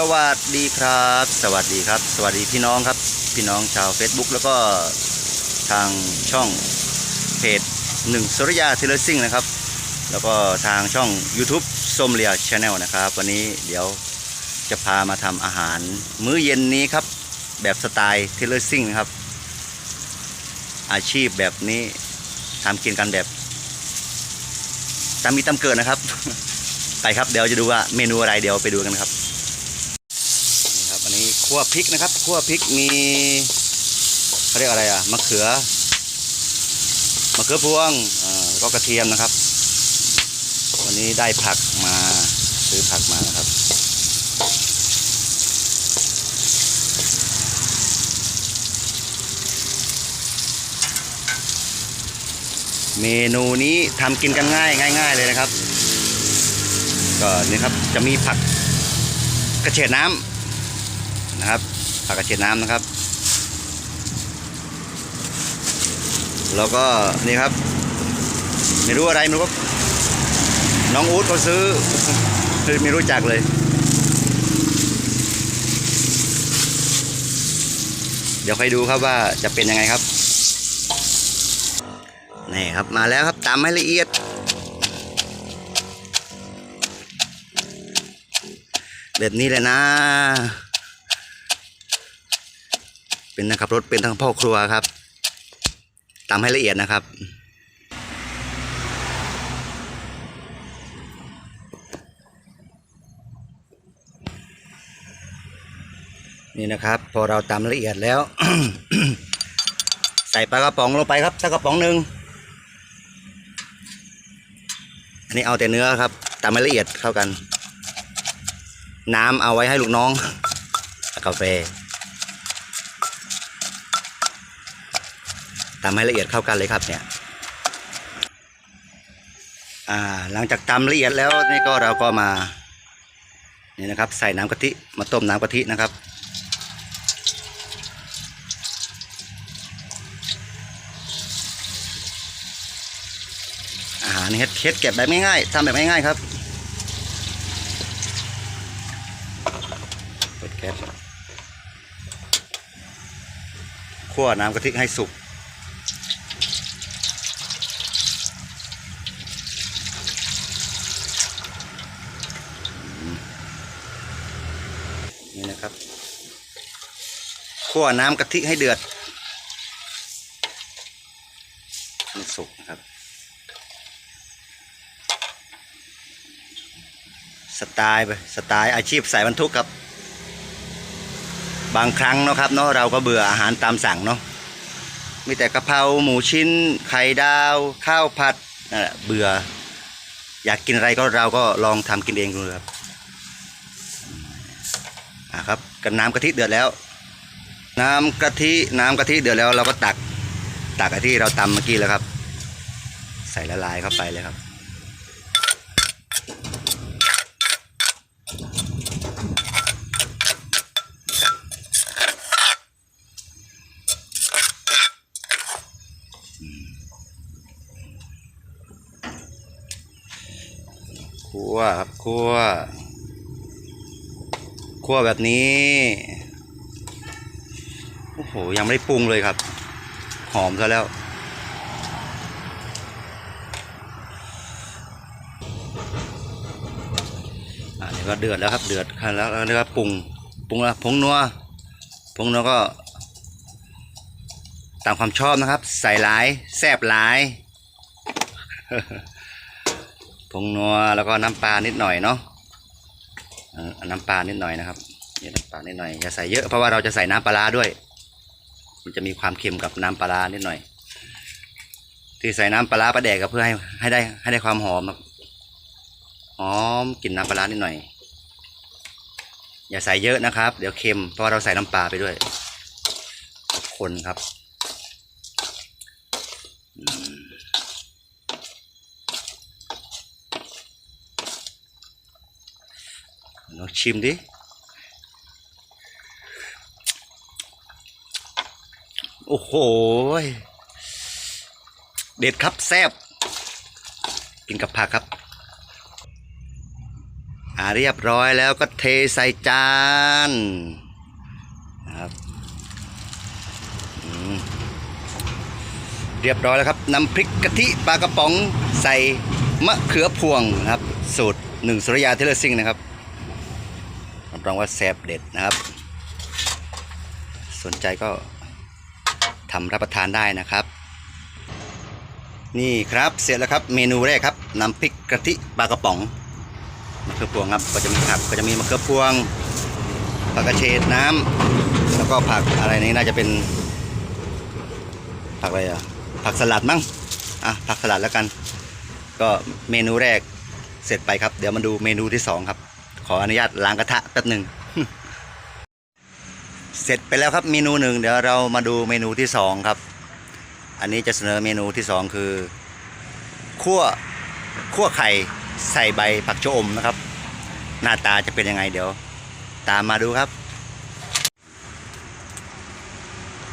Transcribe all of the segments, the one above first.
สวัสดีครับ สวัสดีครับ สวัสดีพี่น้องครับ พี่น้องชาว Facebook แล้วก็ทางช่องเพจหนึ่งสุริยาเทเลซิ่งนะครับ แล้วก็ทางช่อง YouTube ส้มเลียชาแนลนะครับ วันนี้เดี๋ยวจะพามาทำอาหาร มื้อเย็นนี้ครับ แบบสไตล์เทเลซิ่งนะครับ อาชีพแบบนี้ทำกินกันแบบตามมีตามเกิดนะครับ ไปครับเดี๋ยวจะดูว่าเมนูอะไรเดี๋ยวไปดูกันครับ คั่วพริกนะครับคั่วพริกมีเขาเรียกอะไรอะมะเขือมะเขือพวงก็กระเทียมนะครับ วันนี้ได้ผักมาซื้อผักมานะครับ เมนูนี้ทำกินกันง่ายง่าย ๆ เลยนะครับ ก็นี่ครับจะมีผักกระเฉดน้ำ นะครับผักกระเฉดน้ำนะครับ แล้วก็นี่ครับ ไม่รู้อะไรไม่รู้น้องอู๊ดเขาซื้อไม่รู้จักเลย เดี๋ยวค่อยดูครับว่าจะเป็นยังไงครับนี่ครับมาแล้วครับตำให้ละเอียด แบบนี้เลยนะ เป็นนะครับรถเป็นทั้งพ่อครัวครับตำให้ละเอียดนะครับ นี่นะครับ พอเราตำละเอียดแล้ว ใส่ปลากระป๋องลงไปครับสักกระป๋องหนึ่งอันนี้เอาแต่เนื้อครับตำให้ละเอียดเข้ากัน น้ำเอาไว้ให้ลูกน้องกาแฟ ตำให้ละเอียดเข้ากันเลยครับเนี่ยหลังจากตำละเอียดแล้วนี่ก็เราก็มานี่นะครับ ใส่น้ำกะทิมาต้มน้ำกะทินะครับอาหารเฮ็ดเฮ็ดเก็บแบบง่ายๆทำแบบง่ายๆครับเปิดแก๊สคั่วน้ำกะทิให้สุก นี่นะครับคั่วน้ำกะทิให้เดือดให้สุกนะครับ สไตล์ไปสไตล์อาชีพสายบรรทุกครับ บางครั้งเนาะครับเนาะเราก็เบื่ออาหารตามสั่งเนาะมีแต่กะเพราหมูชิ้น ไข่ดาว ข้าวผัดนั่นแหละเบื่อ อยากกินอะไรก็เราก็ลองทำกินเองดูครับ อะครับกันน้ำกะทิเดือดแล้ว น้ำกะทิน้ำกะทิเดือดแล้วเราก็ตักตักไอ้ที่เราตำเมื่อกี้แล้วครับ ใส่ละลายเข้าไปเลยครับคั่วครับคั่ว คั่วแบบนี้ โอ้โห ยังไม่ได้ปรุงเลยครับ หอมซะแล้ว อ่านี่ก็เดือดแล้วครับ เดือดขั้นแล้วแล้วนี่ก็ปรุง ปรุงแล้วผงนัว ผงนัวก็ ตามความชอบนะครับ ใส่หลาย แซบหลาย ผงนัวแล้วก็น้ำปลานิดหน่อยเนาะ น้ำปลานิดหน่อยนะครับนี่น้ำปลานิดหน่อยอย่าใส่เยอะเพราะว่าเราจะใส่น้ำปลาด้วย มันจะมีความเค็มกับน้ำปลานิดหน่อย ที่ใส่น้ำปลาปลาแดกก็เพื่อให้ให้ได้ให้ได้ความหอมหอมกลิ่นน้ำปลาร้านิดหน่อย อย่าใส่เยอะนะครับ เดี๋ยวเค็มเพราะว่าเราใส่น้ำปลาไปด้วยคนครับ ลอง ชิมดิ โอ้โห เด็ดครับแซ่บ กินกับผักครับ อ่าเรียบร้อยแล้วก็เทใส่จานนะครับเรียบร้อยแล้วครับน้ำพริกกะทิปลากระป๋องใส่มะเขือพวงนะครับ สูตรหนึ่งสุริยาเทเลซิงนะครับ รองว่าแซ่บเด็ดนะครับ สนใจก็ทำรับประทานได้นะครับ นี่ครับเสร็จแล้วครับเมนูแรกครับน้ำพริกกะทิปลากระป๋องมะเขือพวงครับก็จะมีผักก็จะมีมะเขือพวงผักกระเฉดน้ำแล้วก็ผักอะไรนี้น่าจะเป็น ผักอะไรอะผักสลัดมั้งอะผักสลัดแล้วกัน ก็เมนูแรกเสร็จไปครับ เดี๋ยวมาดูเมนูที่สองครับ ขออนุญาตล้างกระทะแป๊บหนึ่งเสร็จไปแล้วครับเมนูหนึ่งเดี๋ยวเรามาดูเมนูที่สองครับ อันนี้จะเสนอเมนูที่สองคือคั่วคั่วไข่ใส่ใบผักชะอมนะครับ หน้าตาจะเป็นยังไงเดี๋ยว ตามมาดูครับ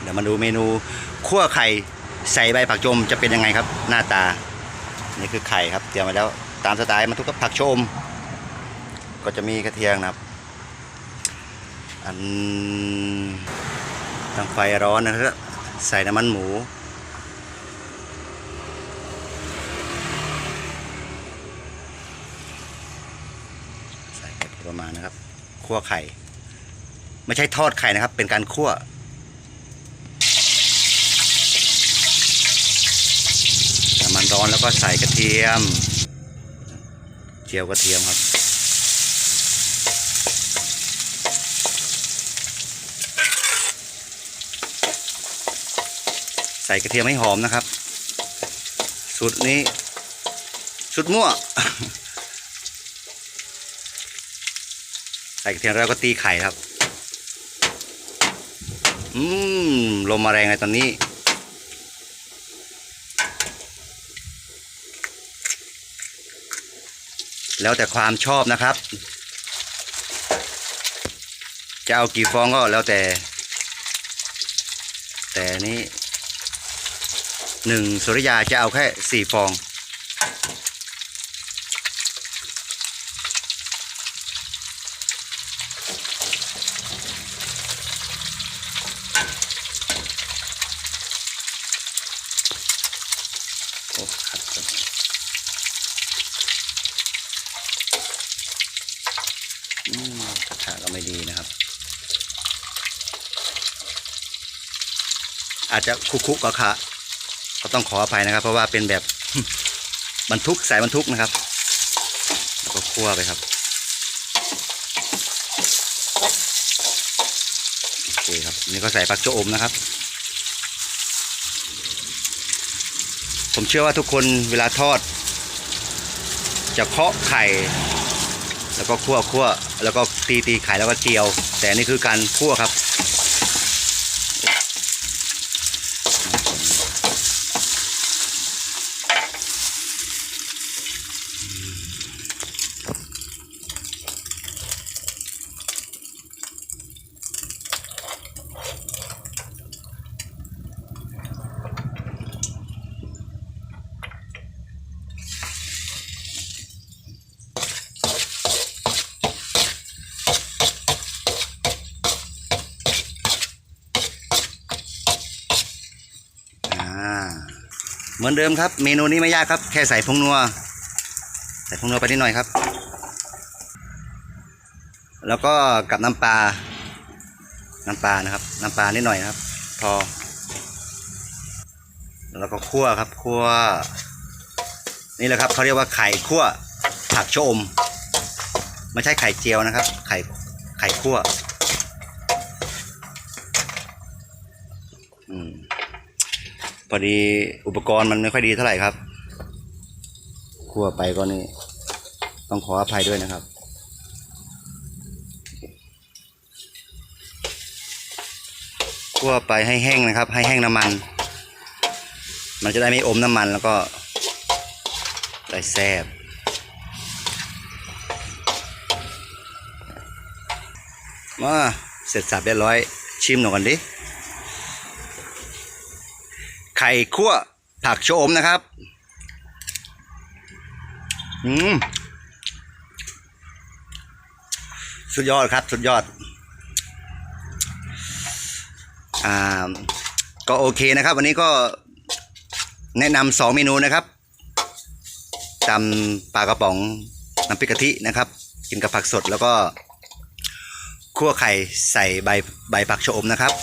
เดี๋ยวมาดูเมนูคั่วไข่ใส่ใบผักชะอมจะเป็นยังไงครับ หน้าตา นี่คือไข่ครับเตรียมไว้แล้วตามสไตล์มันทุกกับผักชะอม ก็จะมีกระเทียมนะครับ อันตั้งไฟร้อนนะครับ ใส่น้ำมันหมู ใส่ประมาณนะครับคั่วไข่ ไม่ใช่ทอดไข่นะครับ เป็นการคั่วน้ำมันร้อนแล้วก็ใส่กระเทียม เจียวกระเทียมครับ ส่กระเทียมให้หอมนะครับ สูตรนี้สูตรมั่ว ใส่กระเทียมแล้วก็ตีไข่ครับ อืมลมมาแรงเลยตอนนี้แล้วแต่ความชอบนะครับ จะเอากี่ฟองก็แล้วแต่ แต่นี้ หนึ่งสุริยาจะเอาแค่สี่ฟอง โอ้ขัดกันอืมกระทะก็ไม่ดีนะครับ อาจจะคุกคุกกะคะ ก็ต้องขออภัยนะครับ เพราะว่าเป็นแบบบรรทุกสายบรรทุกนะครับ แล้วก็คั่วไปครับโอเคครับนี่ก็ใส่ผักโจอมนะครับ ผมเชื่อว่าทุกคนเวลาทอด จะเคาะไข่ แล้วก็คั่วคั่วแล้วก็ตีตีไข่แล้วก็เจียว แต่นี่คือการคั่วครับ เหมือนเดิมครับ เมนูนี้ไม่ยากครับ แค่ใส่ผงนัว ใส่ผงนัวไปนิดหน่อยครับ แล้วก็กับน้ำปลา น้ำปลานะครับ น้ำปลานิดหน่อยครับ พอ แล้วก็คั่วครับ คั่ว นี่แหละครับเขาเรียกว่าไข่คั่วผักชะอมไม่ใช่ไข่เจียวนะครับ ไข่ไข่คั่ว อืม พอดีอุปกรณ์มันไม่ค่อยดีเท่าไหร่ครับคั่วไปก็นี่ต้องขออภัยด้วยนะครับ คั่วไปให้แห้งนะครับ ให้แห้งน้ำมัน มันจะได้ไม่อมน้ำมันแล้วก็ได้แซ่บมาเสร็จสับเรียบร้อยชิมหน่อยกันดิ ไข่คั่วผักโชมนะครับ อืม สุดยอดครับ สุดยอด อ่า ก็โอเคนะครับ วันนี้ก็แนะนำสองเมนูนะครับตำปลากระป๋องน้ำพริกกะทินะครับ กินกับผักสดแล้วก็คั่วไข่ใส่ใบใบผักชอมนะครับ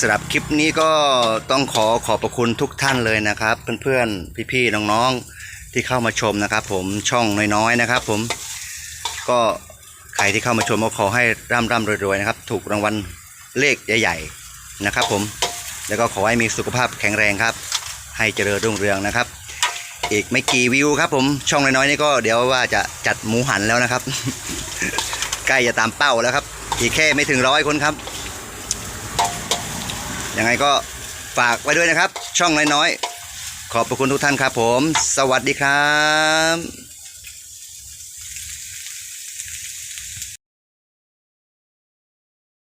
สำหรับคลิปนี้ก็ต้องขอขอบพระคุณทุกท่านเลยนะครับ เพื่อนๆพี่ๆน้องๆที่เข้ามาชมนะครับ ผมช่องน้อยๆนะครับ ผมก็ใครที่เข้ามาชมก็ขอให้ร่ำร่ำรวยๆนะครับ ถูกรางวัลเลขใหญ่ ๆนะครับ ผมแล้วก็ขอให้มีสุขภาพแข็งแรงครับ ให้เจริญรุ่งเรืองนะครับ อีกไม่กี่วิวครับ ผมช่องน้อยๆนี่ก็เดี๋ยวว่าจะจัดหมูหันแล้วนะครับ ใกล้จะตามเป้าแล้วครับ อีกแค่ไม่ถึงร้อยคนครับ ยังไงก็ฝากไว้ด้วยนะครับ ช่องน้อยๆ ขอบพระคุณทุกท่านครับผม สวัสดีครับ